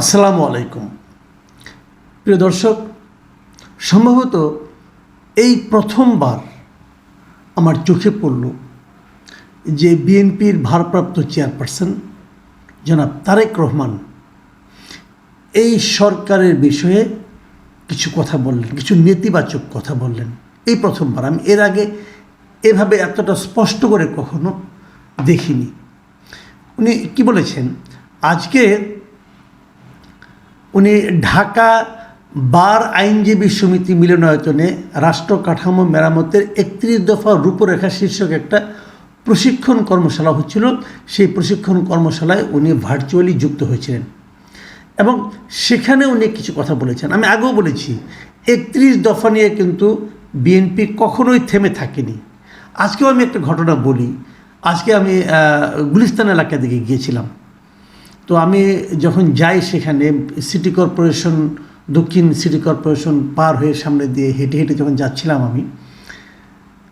আসসালামু আলাইকুম। প্রিয় দর্শক, সম্ভবত এই প্রথমবার আমার চোখে পড়ল যে বিএনপির ভারপ্রাপ্ত চেয়ারপারসন জনাব তারেক রহমান এই সরকারের বিষয়ে কিছু কথা বললেন, কিছু নেতিবাচক কথা বললেন। এই প্রথমবার, আমি এর আগে এভাবে এতটা স্পষ্ট করে কখনো দেখিনি। উনি কি বলেছেন, আজকে উনি ঢাকা বার আইনজীবী সমিতি মিলনায়তনে রাষ্ট্র কাঠামো মেরামতের একত্রিশ দফা রূপরেখা শীর্ষক একটা প্রশিক্ষণ কর্মশালা হচ্ছিল। সেই প্রশিক্ষণ কর্মশালায় উনি ভার্চুয়ালি যুক্ত হয়েছিলেন। এবং সেখানে উনি কিছু কথা বলেছেন। আমি আগেও বলেছি, একত্রিশ দফা নিয়ে কিন্তু বিএনপি কখনোই থেমে থাকেনি। আজকেও আমি একটা ঘটনা বলি। আজকে আমি গুলিস্তান এলাকা দিকে গিয়েছিলাম। তো আমি যখন যাই সেখানে সিটি কর্পোরেশন দক্ষিণ সিটি কর্পোরেশন পার হয়ে সামনে দিয়ে হেঁটে হেঁটে যখন যাচ্ছিলাম আমি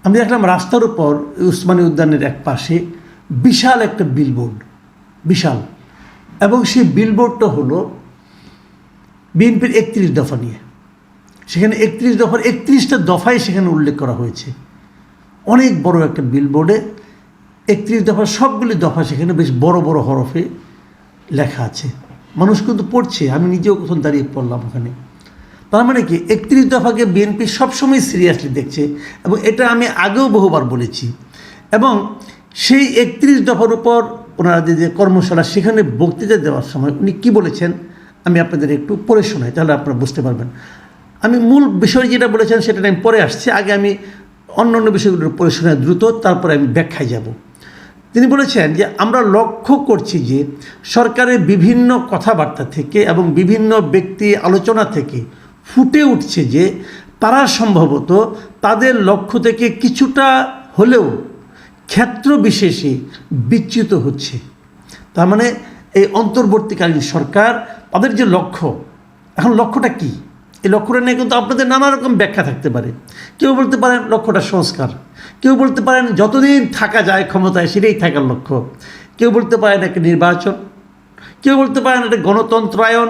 আমি দেখলাম রাস্তার উপর উসমানী উদ্যানের এক পাশে বিশাল একটা বিলবোর্ড বিশাল। এবং সেই বিলবোর্ডটা হলো বিএনপির একত্রিশ দফা নিয়ে। সেখানে একত্রিশ দফার একত্রিশটা দফাই সেখানে উল্লেখ করা হয়েছে। অনেক বড় একটা বিলবোর্ডে একত্রিশ দফা সবগুলি দফা সেখানে বেশ বড় বড় হরফে লেখা আছে। মানুষ কিন্তু পড়ছে, আমি নিজেও কোথাও দাঁড়িয়ে পড়লাম ওখানে। তার মানে কি, একত্রিশ দফাকে বিএনপি সবসময় সিরিয়াসলি দেখছে এবং এটা আমি আগেও বহুবার বলেছি। এবং সেই একত্রিশ দফার উপর ওনারা যে কর্মশালা, সেখানে বক্তৃতা দেওয়ার সময় উনি কী বলেছেন, আমি আপনাদের একটু পড়ে শোনাই, তাহলে আপনারা বুঝতে পারবেন। আমি মূল বিষয় যেটা বলেছেন, সেটা আমি পরে আসছি। আগে আমি অন্য অন্য বিষয়গুলোর পড়ে শোনাই দ্রুত, তারপরে আমি ব্যাখ্যায় যাব। তিনি বলেছেন যে আমরা লক্ষ্য করছি যে সরকারের বিভিন্ন কথাবার্তা থেকে এবং বিভিন্ন ব্যক্তি আলোচনা থেকে ফুটে উঠছে যে তারা সম্ভবত তাদের লক্ষ্য থেকে কিছুটা হলেও ক্ষেত্র বিশেষে বিচ্যুত হচ্ছে। তার মানে এই অন্তর্বর্তীকালীন সরকার তাদের যে লক্ষ্য, এখন লক্ষ্যটা কী? এই লক্ষ্যটা নিয়ে কিন্তু আপনাদের নানা রকম ব্যাখ্যা থাকতে পারে। কেউ বলতে পারেন লক্ষ্যটা সংস্কার। কেউ বলতে পারেন যতদিন থাকা যায় ক্ষমতায় সেটাই থাকার লক্ষ্য। কেউ বলতে পারেন একটা নির্বাচন। কেউ বলতে পারেন একটা গণতন্ত্রায়ন।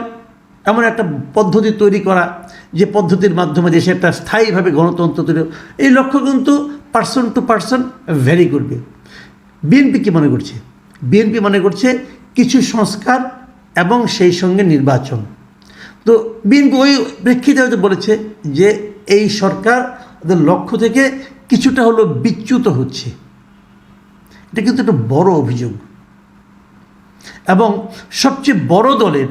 এমন একটা পদ্ধতি তৈরি করা যে পদ্ধতির মাধ্যমে দেশে একটা স্থায়ীভাবে গণতন্ত্র তৈরি এই লক্ষ্য কিন্তু পার্সন টু পার্সন ভ্যারি করবে বিএনপি কি মনে করছে? বিএনপি মনে করছে কিছু সংস্কার এবং সেই সঙ্গে নির্বাচন। তো বিএনপি ওই প্রেক্ষিতে হয়তো বলেছে যে এই সরকার ওদের লক্ষ্য থেকে কিছুটা হলো বিচ্যুত হচ্ছে। এটা কিন্তু একটা বড় অভিযোগ। এবং সবচেয়ে বড় দলের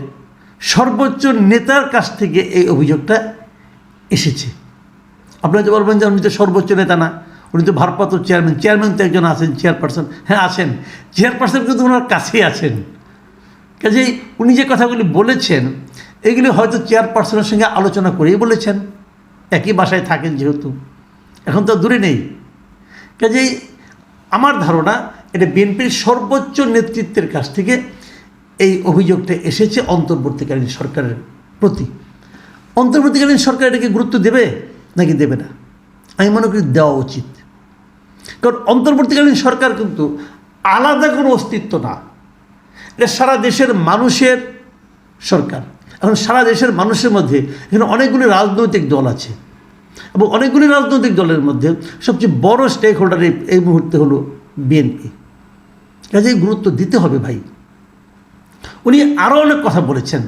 সর্বোচ্চ নেতার কাছ থেকে এই অভিযোগটা এসেছে। আপনারা যে বলবেন যে উনি তো সর্বোচ্চ নেতা না, উনি তো ভারপ্রাপ্ত চেয়ারম্যান চেয়ারম্যান তো একজন আছেন, চেয়ারপারসন। হ্যাঁ আছেন। চেয়ারপারসন কিন্তু ওনার কাছেই আছেন। কাজেই উনি যে কথাগুলি বলেছেন এগুলি হয়তো চেয়ারপারসনের সঙ্গে আলোচনা করেই বলেছেন। একই বাসায় থাকেন যেহেতু। এখন তো দূরে নেই। কাজেই আমার ধারণা এটা বিএনপির সর্বোচ্চ নেতৃত্বের কাছ থেকে এই অভিযোগটা এসেছে অন্তর্বর্তীকালীন সরকারের প্রতি। অন্তর্বর্তীকালীন সরকার এটাকে গুরুত্ব দেবে নাকি দেবে না? আমি মনে করি দেওয়া উচিত। কারণ অন্তর্বর্তীকালীন সরকার কিন্তু আলাদা কোনো অস্তিত্ব না। এটা সারা দেশের মানুষের সরকার। এখন সারা দেশের মানুষের মধ্যে এখানে অনেকগুলি রাজনৈতিক দল আছে। এবং অনেকগুলি রাজনৈতিক দলের মধ্যে সবচেয়ে বড় স্টেক হোল্ডার এই মুহূর্তে হলো বিএনপি। কাজে গুরুত্ব দিতে হবে ভাই। উনি আরও অনেক কথা বলেছেন।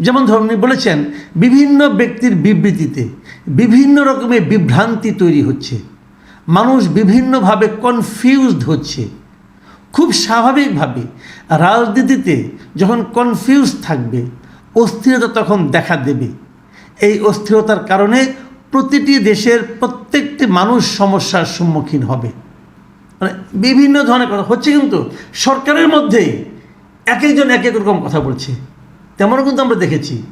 যেমন ধরুন উনি বলেছেন, বিভিন্ন ব্যক্তির বিবৃতিতে বিভিন্ন রকমের বিভ্রান্তি তৈরি হচ্ছে। মানুষ বিভিন্নভাবে কনফিউজড হচ্ছে। খুব স্বাভাবিকভাবে রাজনীতিতে যখন কনফিউজ থাকবে অস্থিরতা তখন দেখা দেবে। এই অস্থিরতার কারণে প্রতিটি দেশের প্রত্যেকটি মানুষ সমস্যার সম্মুখীন হবে। মানে বিভিন্ন ধরনের কথা হচ্ছে কিন্তু সরকারের মধ্যেই এক একজন এক এক রকম কথা বলছে। তেমনও কিন্তু আমরা দেখেছি।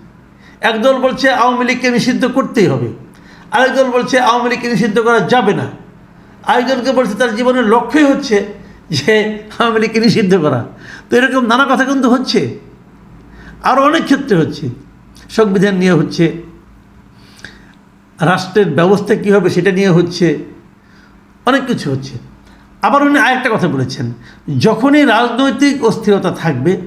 একদল বলছে আওয়ামী লীগকে নিষিদ্ধ করতেই হবে। আরেক দল বলছে আওয়ামী লীগকে নিষিদ্ধ করা যাবে না। আরেকজনকে বলছে তার জীবনের লক্ষ্যই হচ্ছে যে আওয়ামী লীগকে নিষিদ্ধ করা। তো এরকম নানা কথা কিন্তু হচ্ছে। আরও অনেক ক্ষেত্রে হচ্ছে। সংবিধান নিয়ে হচ্ছে, রাষ্ট্রের ব্যবস্থা কী হবে সেটা নিয়ে হচ্ছে, অনেক কিছু হচ্ছে। আবার উনি আরেকটা কথা বলেছেন, যখনই রাজনৈতিক অস্থিরতা থাকবে,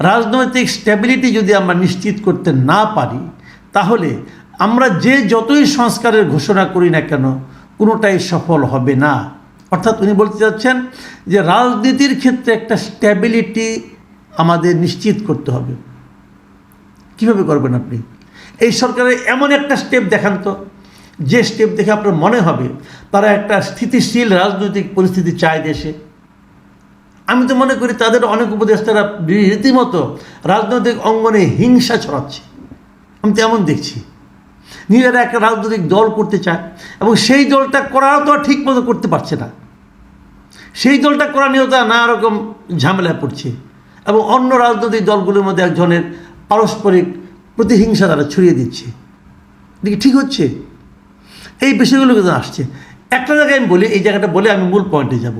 রাজনৈতিক স্ট্যাবিলিটি যদি আমরা নিশ্চিত করতে না পারি, তাহলে আমরা যে যতই সংস্কারের ঘোষণা করি না কেন, কোনোটাই সফল হবে না। অর্থাৎ উনি বলতে চাচ্ছেন যে রাজনীতির ক্ষেত্রে একটা স্ট্যাবিলিটি আমাদের নিশ্চিত করতে হবে। কীভাবে করবেন আপনি? এই সরকারের এমন একটা স্টেপ দেখান তো। যে স্টেপ দেখে আপনার মনে হবে, তারা একটা স্থিতিশীল রাজনৈতিক পরিস্থিতি চায় দেশে। আমি তো মনে করি তাদের অনেক উপদেষ্টারা রীতিমতো রাজনৈতিক অঙ্গনে হিংসা ছড়াচ্ছে। আমি তো এমন দেখছি। নিজেরা একটা রাজনৈতিক দল করতে চায় এবং সেই দলটা করাও তো আর ঠিক মতো করতে পারছে না। সেই দলটা করা নিয়েও তারা নানা রকম ঝামেলায় পড়ছে। এবং অন্য রাজনৈতিক দলগুলোর মধ্যে একজনের পারস্পরিক প্রতিহিংসা তারা ছড়িয়ে দিচ্ছে। দেখি ঠিক হচ্ছে? এই বিষয়গুলো কিন্তু আসছে। একটা জায়গায় আমি বলি, এই জায়গাটা বলে আমি মূল পয়েন্টে যাব।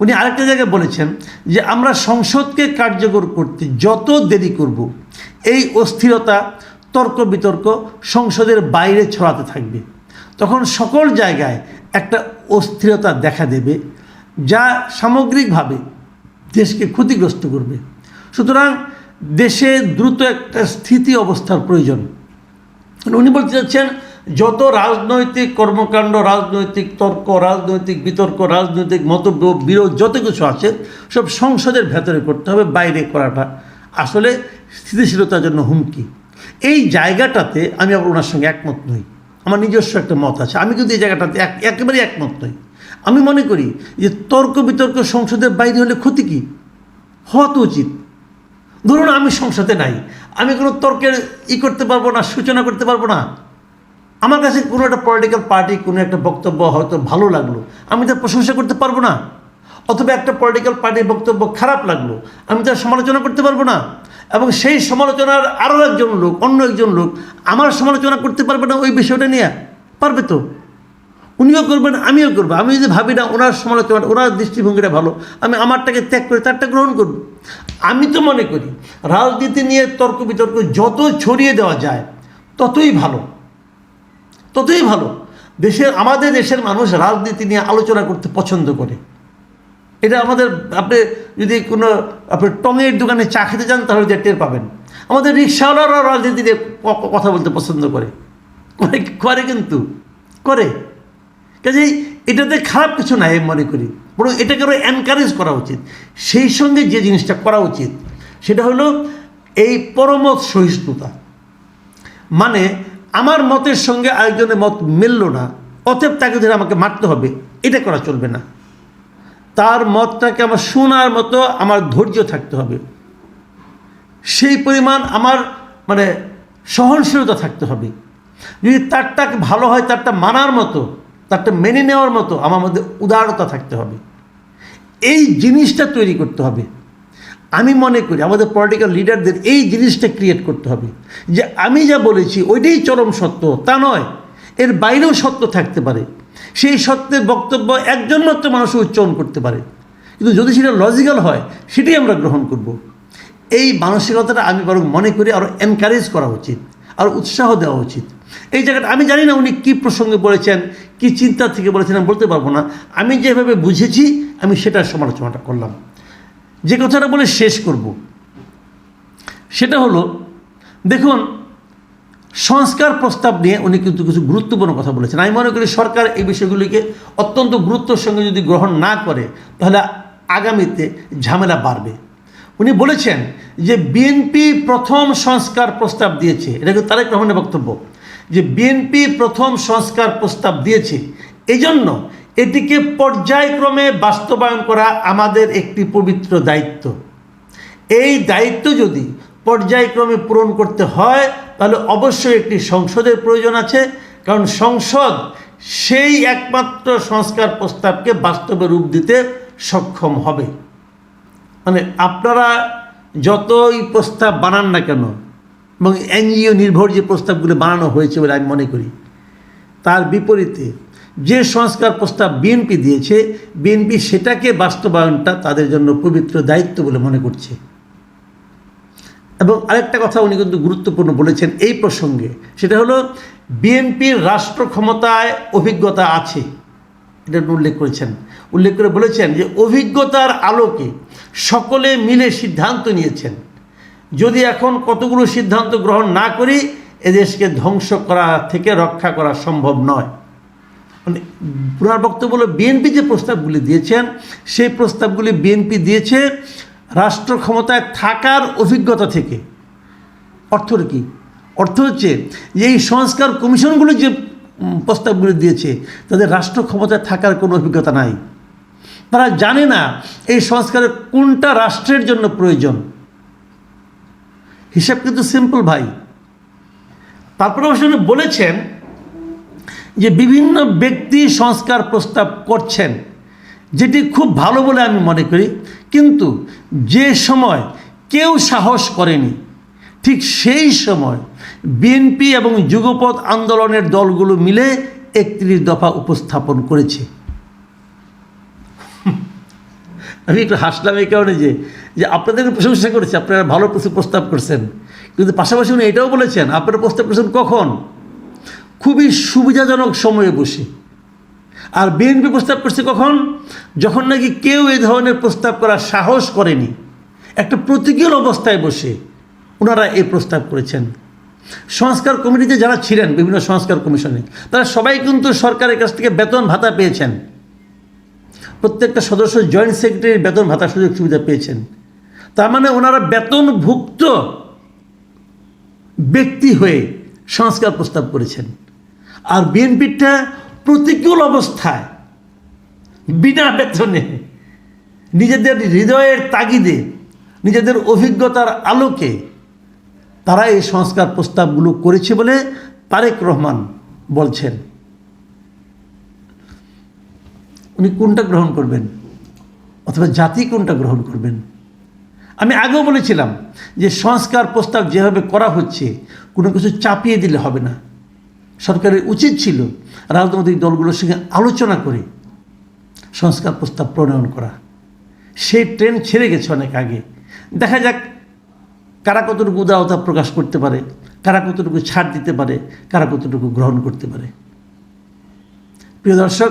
উনি আরেকটা জায়গায় বলেছেন যে, আমরা সংসদকে কার্যকর করতে যত দেরি করব, এই অস্থিরতা, তর্ক বিতর্ক সংসদের বাইরে ছড়াতে থাকবে। তখন সকল জায়গায় একটা অস্থিরতা দেখা দেবে, যা সামগ্রিকভাবে দেশকে ক্ষতিগ্রস্ত করবে। সুতরাং দেশে দ্রুত একটা স্থিতি অবস্থার প্রয়োজন। উনি বলতে চাচ্ছেন, যত রাজনৈতিক কর্মকাণ্ড, রাজনৈতিক তর্ক, রাজনৈতিক বিতর্ক, রাজনৈতিক মতব্য, বিরোধ, যত কিছু আছে, সব সংসদের ভেতরে করতে হবে, বাইরে করাটা। আসলে স্থিতিশীলতার জন্য হুমকি। এই জায়গাটাতে আমি আবার ওনার সঙ্গে একমত নই। আমার নিজস্ব একটা মত আছে। আমি কিন্তু এই জায়গাটাতে এক, একেবারেই একমত নই। আমি মনে করি যে তর্ক বিতর্ক সংসদের বাইরে হলে ক্ষতি কী? হওয়া তো উচিত। ধরুন আমি সংসদে নাই, আমি কোনো তর্কের ই করতে পারব না, সূচনা করতে পারব না। আমার কাছে কোনো একটা পলিটিক্যাল পার্টি কোনো একটা বক্তব্য হয়তো ভালো লাগল, আমি তার প্রশংসা করতে পারব না। অথবা একটা পলিটিক্যাল পার্টির বক্তব্য খারাপ লাগল, আমি তার সমালোচনা করতে পারব না। এবং সেই সমালোচনার আরও একজন লোক, অন্য একজন লোক আমার সমালোচনা করতে পারবে না ওই বিষয়টা নিয়ে। পারবে তো? উনিও করবেন, আমিও করব। আমি যদি ভাবি না ওনার সমালোচনা, ওনার দৃষ্টিভঙ্গিটা ভালো, আমি আমারটাকে ত্যাগ করে তারটা গ্রহণ করব। আমি তো মনে করি, রাজনীতি নিয়ে তর্ক বিতর্ক যত ছড়িয়ে দেওয়া যায়, ততই ভালো। ততই ভালো। দেশের, আমাদের দেশের মানুষ রাজনীতি নিয়ে আলোচনা করতে পছন্দ করে। এটা আমাদের, আপনি যদি কোনো, আপনি টঙের দোকানে চা খেতে যান, তাহলে যে টের পাবেন। আমাদের রিক্সাওয়ালারা রাজনীতি নিয়ে কথা বলতে পছন্দ করে। করে করে কিন্তু। করে। কাজেই এটাতে খারাপ কিছু নাই আমি মনে করি। বরং এটাকে আরও এনকারেজ করা উচিত। সেই সঙ্গে যে জিনিসটা করা উচিত, সেটা হলো এই পরমত সহিষ্ণুতা। মানে আমার মতের সঙ্গে আরেকজনের মত মিলল না, অতএব তাকে ধরে আমাকে মারতে হবে, এটা করা চলবে না। তার মতটাকে আমার শোনার মতো আমার ধৈর্য থাকতে হবে। সেই পরিমাণ আমার মানে সহনশীলতা থাকতে হবে। যদি তারটা ভালো হয়, তারটা মানার মতো তারটা মেনে নেওয়ার মতো আমার মধ্যে উদারতা থাকতে হবে। এই জিনিসটা তৈরি করতে হবে। আমি মনে করি আমাদের পলিটিক্যাল লিডারদের এই জিনিসটা ক্রিয়েট করতে হবে। যে আমি যা বলেছি ওইটাই চরম সত্য, তা নয়। এর বাইরেও সত্য থাকতে পারে। সেই সত্যের বক্তব্য একজন মাত্র মানুষ উচ্চারণ করতে পারে। কিন্তু যদি সেটা লজিক্যাল হয়, সেটাই আমরা গ্রহণ করব। এই মানসিকতাটা আমি বরং মনে করি আরও এনকারেজ করা উচিত, আর উৎসাহ দেওয়া উচিত। এই জায়গাটা আমি জানি না উনি কী প্রসঙ্গে বলেছেন, কী চিন্তা থেকে বলেছেন, আমি বলতে পারব না। আমি যেভাবে বুঝেছি, আমি সেটার সমালোচনাটা করলাম। যে কথাটা বলে শেষ করব, সেটা হলো, দেখুন, সংস্কার প্রস্তাব নিয়ে উনি কিন্তু কিছু গুরুত্বপূর্ণ কথা বলেছেন। আমি মনে করি সরকার এই বিষয়গুলিকে অত্যন্ত গুরুত্বের সঙ্গে যদি গ্রহণ না করে, তাহলে আগামীতে ঝামেলা বাড়বে। উনি বলেছেন যে, বিএনপি প্রথম সংস্কার প্রস্তাব দিয়েছে, এটা কিন্তু তারেক রহমানের বক্তব্য। যে বিএনপি প্রথম সংস্কার প্রস্তাব দিয়েছে। এজন্য এটিকে পর্যায়ক্রমে বাস্তবায়ন করা আমাদের একটি পবিত্র দায়িত্ব। এই দায়িত্ব যদি পর্যায়ক্রমে পূরণ করতে হয়, তাহলে অবশ্যই একটি সংসদের প্রয়োজন আছে। কারণ সংসদ সেই একমাত্র সংস্কার প্রস্তাবকে বাস্তবে রূপ দিতে সক্ষম হবে। মানে আপনারা যতই প্রস্তাব বানান না কেন এবং এনজিও নির্ভর যে প্রস্তাবগুলো বানানো হয়েছে বলে আমি মনে করি। তার বিপরীতে যে সংস্কার প্রস্তাব বিএনপি দিয়েছে, বিএনপি সেটাকে বাস্তবায়নটা তাদের জন্য পবিত্র দায়িত্ব বলে মনে করছে। এবং আরেকটা কথা উনি কিন্তু গুরুত্বপূর্ণ বলেছেন এই প্রসঙ্গে, সেটা হলো বিএনপির রাষ্ট্র ক্ষমতায় অভিজ্ঞতা আছে। এটা উল্লেখ করেছেন। উল্লেখ করে বলেছেন যে অভিজ্ঞতার আলোকে সকলে মিলে সিদ্ধান্ত নিয়েছেন। যদি এখন কতগুলো সিদ্ধান্ত গ্রহণ না করি, এদেশকে ধ্বংস করা থেকে রক্ষা করা সম্ভব নয়। মানে পুরার বক্তব্য বিএনপি যে প্রস্তাবগুলি দিয়েছেন, সেই প্রস্তাবগুলি বিএনপি দিয়েছে রাষ্ট্র ক্ষমতায় থাকার অভিজ্ঞতা থেকে। অর্থ কি? অর্থ হচ্ছে যে এই সংস্কার কমিশনগুলো যে প্রস্তাবগুলি দিয়েছে, তাদের রাষ্ট্র ক্ষমতায় থাকার কোনো অভিজ্ঞতা নাই। তারা জানে না এই সংস্কারের কোনটা রাষ্ট্রের জন্য প্রয়োজন। হিসাব কিন্তু সিম্পল ভাই। তারপরে অবশ্য বলেছেন যে বিভিন্ন ব্যক্তি সংস্কার প্রস্তাব করছেন, যেটি খুব ভালো বলে আমি মনে করি। কিন্তু যে সময় কেউ সাহস করেনি, ঠিক সেই সময় বিএনপি এবং যুগপৎ আন্দোলনের দলগুলো মিলে একত্রিশ দফা উপস্থাপন করেছে। আমি একটু হাসলাম এই কারণে যে যে আপনাদেরকে প্রশংসা করেছে, আপনারা ভালো প্রস্তাব করছেন। কিন্তু পাশাপাশি উনি এটাও বলেছেন, আপনারা প্রস্তাব করেছেন কখন? খুবই সুবিধাজনক সময়ে বসে। আর বিএনপি প্রস্তাব করছে কখন? যখন নাকি কেউ এই ধরনের প্রস্তাব করার সাহস করেনি, একটা প্রতিকূল অবস্থায় বসে ওনারা এই প্রস্তাব করেছেন। সংস্কার কমিটিতে যারা ছিলেন, বিভিন্ন সংস্কার কমিশনে, তারা সবাই কিন্তু সরকারের কাছ থেকে বেতন ভাতা পেয়েছেন। প্রত্যেকটা সদস্য জয়েন্ট সেক্রেটারির বেতন ভাতা সুযোগ সুবিধা পেয়েছেন। তার মানে ওনারা বেতনভুক্ত ব্যক্তি হয়ে সংস্কার প্রস্তাব করেছেন। আর বিএনপিটা প্রতিকূল অবস্থায় বিনা বেতনে নিজেদের হৃদয়ের তাগিদে, নিজেদের অভিজ্ঞতার আলোকে তারা এই সংস্কার প্রস্তাবগুলো করেছে বলে তারেক রহমান বলছেন। উনি কোনটা গ্রহণ করবেন? অথবা জাতি কোনটা গ্রহণ করবেন? আমি আগেও বলেছিলাম যে সংস্কার প্রস্তাব যেভাবে করা হচ্ছে, কোনো কিছু চাপিয়ে দিলে হবে না। সরকারের উচিত ছিল রাজনৈতিক দলগুলোর সঙ্গে আলোচনা করে সংস্কার প্রস্তাব প্রণয়ন করা। সেই ট্রেন ছেড়ে গেছে অনেক আগে। দেখা যাক কারা কতটুকু উদারতা প্রকাশ করতে পারে, কারা কতটুকু ছাড় দিতে পারে, কারা কতটুকু গ্রহণ করতে পারে। প্রিয় দর্শক